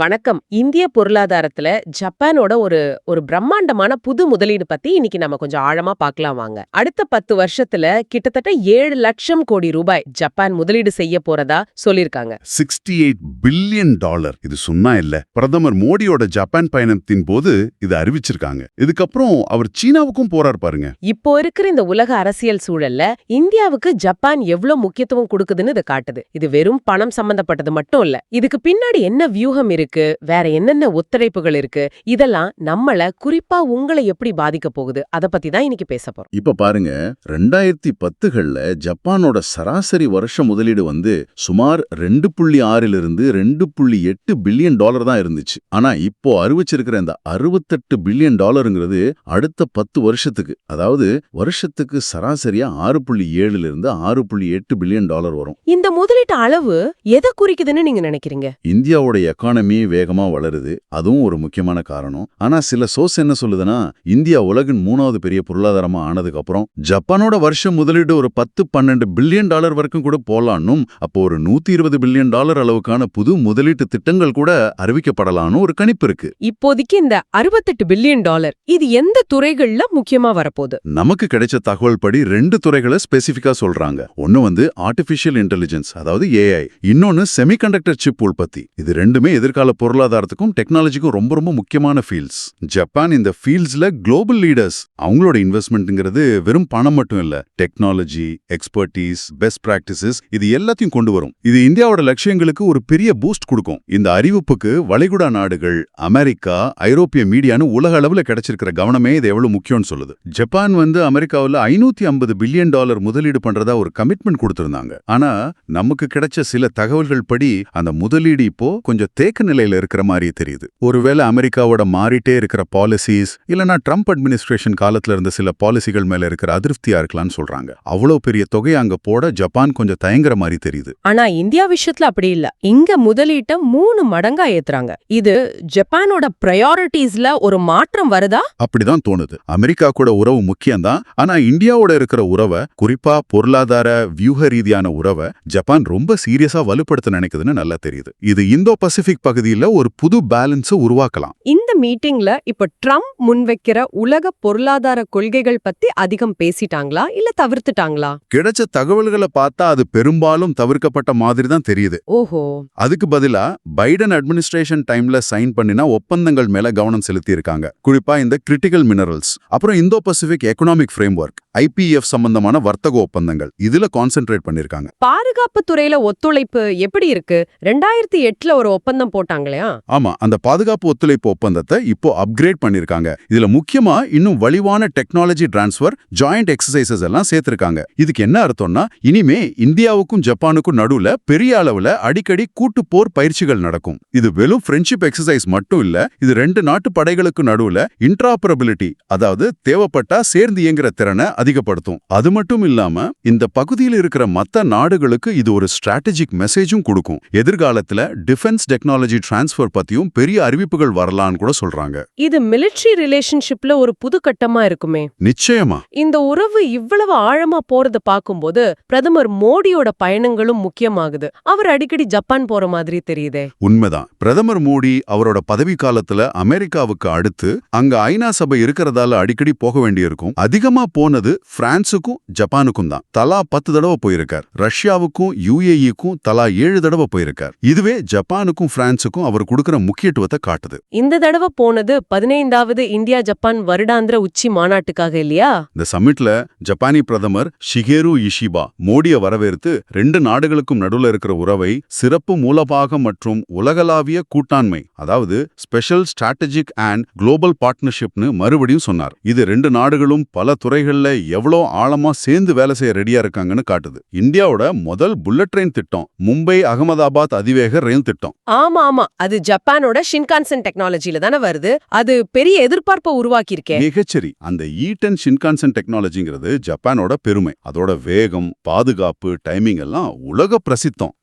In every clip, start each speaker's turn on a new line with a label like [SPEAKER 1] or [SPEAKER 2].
[SPEAKER 1] வணக்கம். இந்திய பொருளாதாரத்துல ஜப்பானோட ஒரு ஒரு பிரம்மாண்டமான புது முதலீடு பத்தி இன்னைக்கு நம்ம கொஞ்சம் ஆழமா பார்க்கலாம் வாங்க. அடுத்த பத்து வருஷத்துல கிட்டத்தட்ட ஏழு லட்சம் கோடி ரூபாய் ஜப்பான் முதலீடு செய்ய போறதா சொல்லிருக்காங்க
[SPEAKER 2] சிக்ஸ்டி எயிட் பில்லியன் டாலர். இது சும்மா இல்ல. பிரதமர் மோடியோட ஜப்பான் பயணத்தின் போது இது அறிவிச்சிருக்காங்க. இதுக்கப்புறம் அவர் சீனாவுக்கும் போறார் பாருங்க.
[SPEAKER 1] இப்போ இருக்கிற இந்த உலக அரசியல் சூழல்ல இந்தியாவுக்கு ஜப்பான் எவ்வளவு முக்கியத்துவம் கொடுக்குதுன்னு இது காட்டுது. இது வெறும் பணம் சம்பந்தப்பட்டது மட்டும் இல்ல. இதுக்கு பின்னாடி என்ன வியூகம் இருக்கு? வேற என்னென்ன ஒத்துழைப்புகள் இருக்கு இதெல்லாம் நம்மள குறிப்பா உங்களை எப்படி பாதிக்க போகுது? அத பத்தி தான் இன்னைக்கு பேச போறோம்.
[SPEAKER 3] இப்ப பாருங்க ரெண்டாயிரத்தி பத்துகள்ல ஜப்பானோட சராசரி வருஷ முதலீடு வந்து சுமார் ரெண்டு புள்ளி ஆறிலிருந்து ரெண்டு புள்ளி எட்டு பில்லியன் டாலர் தான் இருந்துச்சு. ஆனா இப்போ அறிவிச்சிருக்கிற இந்த அறுபத்தெட்டு பில்லியன் டாலருங்கிறது அடுத்த பத்து வருஷத்துக்கு அதாவது வருஷத்துக்கு சராசரியா ஆறு புள்ளி ஏழுல இருந்து ஆறு புள்ளி எட்டு பில்லியன் டாலர் வரும்.
[SPEAKER 1] இந்த முதலீட்டு அளவு எதை குறிக்குதுன்னு நீங்க நினைக்கிறீங்க?
[SPEAKER 3] இந்தியாவோட எக்கானமி வேகமா வளருது. அதுவும் ஒரு முக்கியமான காரணம். ஆனா சில சோர்ஸ் என்ன சொல்லுதுன்னா இந்தியா உலகின் மூணாவது பெரிய பொருளாதாரமா ஆனதுக்கு அப்புறம் ஜப்பானோட வருஷ முதலீடு ஒரு பத்து பன்னெண்டு பில்லியன் டாலர் வரைக்கும் கூட போலான்னும் அப்போ ஒரு இருபது பில்லியன் டாலர் அளவுக்கான புது முதலீட்டு திட்டங்கள் கூட அறிவிக்கப்படலான்னு ஒரு கணிப்பு இருக்கு.
[SPEAKER 1] இப்போதைக்கு இந்த அறுபத்தெட்டு பில்லியன் டாலர் இது எந்த துறைகள்ல முக்கியமா வரப்போகுது?
[SPEAKER 3] நமக்கு கிடைச்ச தகவல் படி ரெண்டு துறைகளை ஸ்பெசிஃபிக்கா சொல்றாங்க. ஒன்னு வந்து ஆர்டிஃபிஷியல் இன்டெலிஜென்ஸ் அதாவது ஏஐ இன்னொன்னு செமிகண்டக்டர் சிப் உற்பத்தி. இது ரெண்டுமே எதிர்கால பொருளாதாரத்துக்கும் டெக்னாலஜிக்கும் ரொம்ப ரொம்ப முக்கியமான ஃபீல்ட்ஸ் ஜப்பான் இந்த ஃபீல்ட்ஸ்ல குளோபல் லீடர்ஸ் அவங்களோட இன்வெஸ்ட்மெண்ட்ங்கிறது வெறும் பணம் மட்டும் இல்ல. டெக்னாலஜி எக்ஸ்பர்டீஸ் பெஸ்ட் பிராக்டிசஸ் இது எல்லாத்தையும் கொண்டு வரும். இது இந்தியாவோட லட்சியங்களுக்கு ஒரு பெரிய பூஸ்ட் கொடுக்கும். இந்த அறிவிப்புக்கு வளைகுடா நாடுகள் அமெரிக்கா ஐரோப்பிய மீடியான்னு உலக அளவுல கிடைச்சிருக்கிற கவனமே இது எவ்வளவு முக்கியம்னு சொல்லுது. ஜப்பான் வந்து அமெரிக்காவில் ஐநூத்தி ஐம்பது பில்லியன் டாலர் முதலீடு பண்றதா ஒரு கமிட்மெண்ட் கொடுத்திருந்தாங்க. ஆனா நமக்கு கிடைச்ச சில தகவல்கள் படி அந்த முதலீடு இப்போ கொஞ்சம் தேக்க நிலையில இருக்கிற மாதிரி தெரியுது. ஒருவேளை அமெரிக்காவோட மாறிட்டே இருக்கிற பாலிசிஸ் இல்லனா ட்ரம்ப் அட்மினிஸ்ட்ரேஷன் காலத்துல இருந்த சில பாலிசிகள் மேல இருக்கிற அதிருப்தியா இருக்கலாம்னு சொல்றாங்க. அவ்வளவு பெரிய தொகையை அங்க போட ஜப்பான் கொஞ்சம் தயங்குற மாதிரி தெரியுது.
[SPEAKER 1] ஆனா இந்தியா விஷயத்துல அப்படி இல்ல. இங்க முதலீட்ட மூணு மடங்கா ஏத்துறாங்க. இது ஜப்பானோட பிரையாரிட்டிஸ்ல ஒரு மாற்றம் வருதா?
[SPEAKER 3] அப்படிதான் தோணுது. அமெரிக்கா கூட உறவு முக்கியம்தான். ஆனா இந்தியாவோட இருக்கிற உறவை குறிப்பா பொருளாதார வியூக ரீதியான உறவை ஜப்பான் ரொம்ப சீரியஸா வலுப்படுத்த நினைக்குதுன்னு நல்லா தெரியுது. இது இந்தோ பசிபிக் பகுதியில ஒரு புது பேலன்ஸ உருவாக்கலாம்.
[SPEAKER 1] இந்த மீட்டிங்ல இப்ப ட்ரம்ப் முன்வைக்கிற உலக பொருளாதார கொள்கைகள் பத்தி அதிகம் பேசிட்டாங்களா? இல்ல தவிர்த்துட்டாங்களா?
[SPEAKER 3] கிடைச்ச தகவல்களை பார்த்தா அது பெரும்பாலும் தவிர்க்கப்பட்ட மாதிரி தான் தெரியுது.
[SPEAKER 1] ஓஹோ.
[SPEAKER 3] அதுக்கு பதிலா பைடன் அட்மினிஸ்ட்ரேஷன் டைம்ல சைன் பண்ணினா ஒப்பந்தங்கள் மேல கவனம் செலுத்தி இருக்காங்க குறிப்பா இந்த கிரிட்டிக்கல் மினரல்ஸ். அப்புறம் Indo Pacific economic framework IPEF சம்பந்தமான வர்த்தக ஒப்பந்தங்கள். இதுல கான்சென்ட்ரேட் பண்ணிருக்காங்க.
[SPEAKER 1] பாதுகாப்பு துறையில ஒத்துழைப்பு எப்படி இருக்கு? ரெண்டாயிரத்தி எட்டுல ஒரு ஒப்பந்தம் போட்டாங்களையா
[SPEAKER 3] ஆமா அந்த பாதுகாப்பு ஒத்துழைப்பு ஒப்பந்தத்தை இப்போ அப்கிரேட் பண்ணிருக்காங்க. இதுல முக்கியமா இன்னும் வலிவான டெக்னாலஜி டிரான்ஸ்ஃபர் ஜாயிண்ட் எக்ஸசைசஸ் எல்லாம் சேர்த்திருக்காங்க. இதுக்கு என்ன அர்த்தம்னா இனிமே இந்தியாவுக்கும் ஜப்பானுக்கும் நடுவுல பெரிய அளவுல அடிக்கடி கூட்டு போர் பயிற்சிகள் நடக்கும். இது வெறும் ஃப்ரெண்ட்ஷிப் எக்ஸசைஸ் மட்டும் இல்ல இது ரெண்டு நாட்டு படைகளுக்கு நடுவுல இன்ட்ராபரபிலிட்டி அதாவது தேவைப்பட்டா சேர்ந்து இயங்குற திறனை அதிகப்படுத்தும். அது மட்டும் இல்லாம இந்த பகுதியில் இருக்கிற மத்த நாடுகளுக்கு இது ஒரு ஸ்ட்ராட்டஜிக் மெசேஜும் கொடுக்கும். எதிர்காலத்துல டிஃபென்ஸ் டெக்னாலஜி டிரான்ஸ்ஃபர் பத்தியும் பெரிய அறிவிப்புகள் வரலான்னு கூட சொல்றாங்க.
[SPEAKER 1] இது மிலிட்டரி ரிலேஷன்ஷிப்ல ஒரு புது கட்டமா இருக்குமே.
[SPEAKER 3] நிச்சயமா.
[SPEAKER 1] இந்த உறவு இவ்வளவு ஆழமா போறத பாக்கும்போது பிரதமர் மோடியோட பயணங்களும் முக்கியமாகுது. அவர் அடிக்கடி ஜப்பான் போற மாதிரி தெரியுதே.
[SPEAKER 3] உண்மைதான். பிரதமர் மோடி அவரோட பதவி காலத்துல அமெரிக்காவுக்கு அடுத்து அங்க ஐநா சபை இருக்கிறதால அடிக்கடி போக வேண்டியிருக்கும். அதிகமா போனது பிரான்சுக்கும் ஜப்பானுக்கும் தான். தலா பத்து தடவை போயிருக்கார். ரஷ்யாவுக்கும் யுஏஇக்கும் தலா ஏழு தடவை போயிருக்கார். இதுவே ஜப்பானுக்கும் பிரான்சுக்கும் அவர் கொடுக்கிற முக்கியத்துவத்தை காட்டுது.
[SPEAKER 1] இந்த தடவை போனது பதினைந்தாவது இந்தியா ஜப்பான் வருடாந்திர உச்சி மாநாட்டுக்காக இல்லையா?
[SPEAKER 3] இந்த சம்மிட்ல ஜப்பானி பிரதமர் ஷிகேரு இஷிபா மோடிய வரவேற்று ரெண்டு நாடுகளுக்கும் நடுவுல இருக்கிற உறவை சிறப்பு மூலபாகம் மற்றும் உலகளாவிய கூட்டாண்மை அதாவது ஸ்பெஷல் ஸ்ட்ராட்டஜிக் அண்ட் குளோபல் பார்ட்னர்ஷிப்னு மறுபடியும் சொன்னார். இது ரெண்டு நாடுகளும் பல துறைகள்ல எவ்வளோ ஆழமா சேர்ந்து வேலை செய்ய ரெடியா இருக்காங்கன்னு காட்டுது. இந்தியாவோட முதல் புல்லட் ட்ரெயின் திட்டம் மும்பை அகமதாபாத் அதிவேக ரயில் திட்டம்.
[SPEAKER 1] ஆமா ஆமா. அது ஜப்பானோட ஷின்கான்சன் டெக்னாலஜில தானே வருது. அது பெரிய எதிர்பார்ப்பை உருவாக்கியிருக்கே.
[SPEAKER 3] மிகச்சரி. அந்த ஈ டென் ஷின்கான்சன் டெக்னாலஜிங்கிறது ஜப்பானோட பெருமை. அதோட வேகம் பாதுகாப்பு டைமிங் எல்லாம் உலக பிரசித்தம்.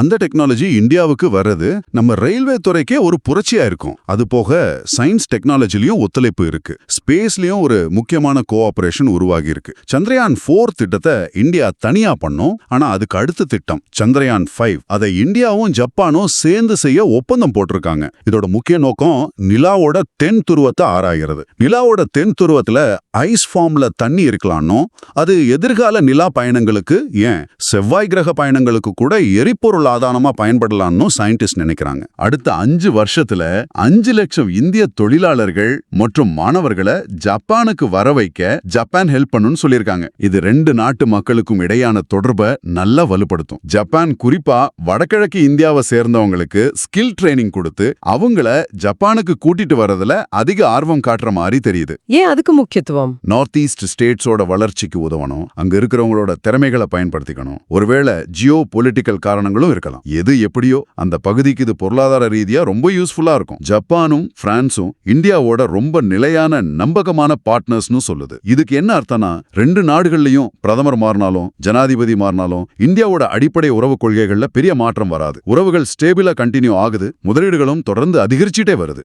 [SPEAKER 3] அந்த டெக்னாலஜி இந்தியாவுக்கு வர்றது நம்ம ரயில்வே துறைக்கே ஒரு புரட்சியா இருக்கும். அது போக சயின்ஸ் டெக்னாலஜிலயும் ஒத்துழைப்பு இருக்கு. ஸ்பேஸ்லயும் ஒரு முக்கியமான கோஆபரேஷன் உருவாகி இருக்கு. சந்திரயான் போர் திட்டத்தை இந்தியா தனியா பண்ணும். ஆனா அதுக்கு அடுத்த திட்டம் சந்திரயான் ஃபைவ் அதை இந்தியாவும் ஜப்பானும் சேர்ந்து செய்ய ஒப்பந்தம் போட்டிருக்காங்க. இதோட முக்கிய நோக்கம் நிலாவோட தென் துருவத்தை ஆராய்கிறது நிலாவோட தென் துருவத்துல ஐஸ் ஃபார்ம்ல தண்ணி இருக்கலாம்னோ அது எதிர்கால நிலா பயணங்களுக்கு ஏன் செவ்வாய் கிரக பயணங்களுக்கு கூட எரிபொருள் ஆதாரமா பயன்படலாம்னு சயின்டிஸ்ட் நினைக்கிறாங்க. அடுத்த அஞ்சு வருஷத்துல அஞ்சு லட்சம் இந்திய தொழிலாளர்கள் மற்றும் மாணவர்களை ஜப்பானுக்கு வர வைக்க ஜப்பான் ஹெல்ப் பண்ணுன்னு சொல்லியிருக்காங்க. இது ரெண்டு நாட்டு மக்களுக்கும் இடையான தொடர்பை நல்லா வலுப்படுத்தும். ஜப்பான் குறிப்பா வடகிழக்கு இந்தியாவை சேர்ந்தவங்களுக்கு ஸ்கில் ட்ரைனிங் கொடுத்து அவங்கள ஜப்பானுக்கு கூட்டிட்டு வரதுல அதிக ஆர்வம் காட்டுற மாதிரி தெரியுது.
[SPEAKER 1] ஏன் அதுக்கு முக்கியத்துவம்?
[SPEAKER 3] நார்த் ஈஸ்ட் ஸ்டேட்ஸோட வளர்ச்சிக்கு உதவணும். அங்க இருக்கிறவங்களோட திறமைகளை பயன்படுத்திக்கணும். ஒருவேளை ஜியோ பொலிட்டிக்கல் காரணங்களும் இருக்கலாம். எது எப்படியோ அந்த பகுதிக்கு இது பொருளாதார ரீதியா ரொம்ப யூஸ்ஃபுல்லா இருக்கும். ஜப்பானும் பிரான்சும் இந்தியாவோட ரொம்ப நிலையான நம்பகமான பார்ட்னர்ஸ்னு சொல்லுது. இதுக்கு என்ன அர்த்தம்னா ரெண்டு நாடுகள்லயும் பிரதமர் மாறினாலும் ஜனாதிபதி மாறினாலும் இந்தியாவோட அடிப்படை உறவு கொள்கைகள்ல பெரிய மாற்றம் வராது. உறவுகள் ஸ்டேபிளா கண்டினியூ ஆகுது. முதலீடுகளும் தொடர்ந்து அதிகரிச்சுட்டே வருது.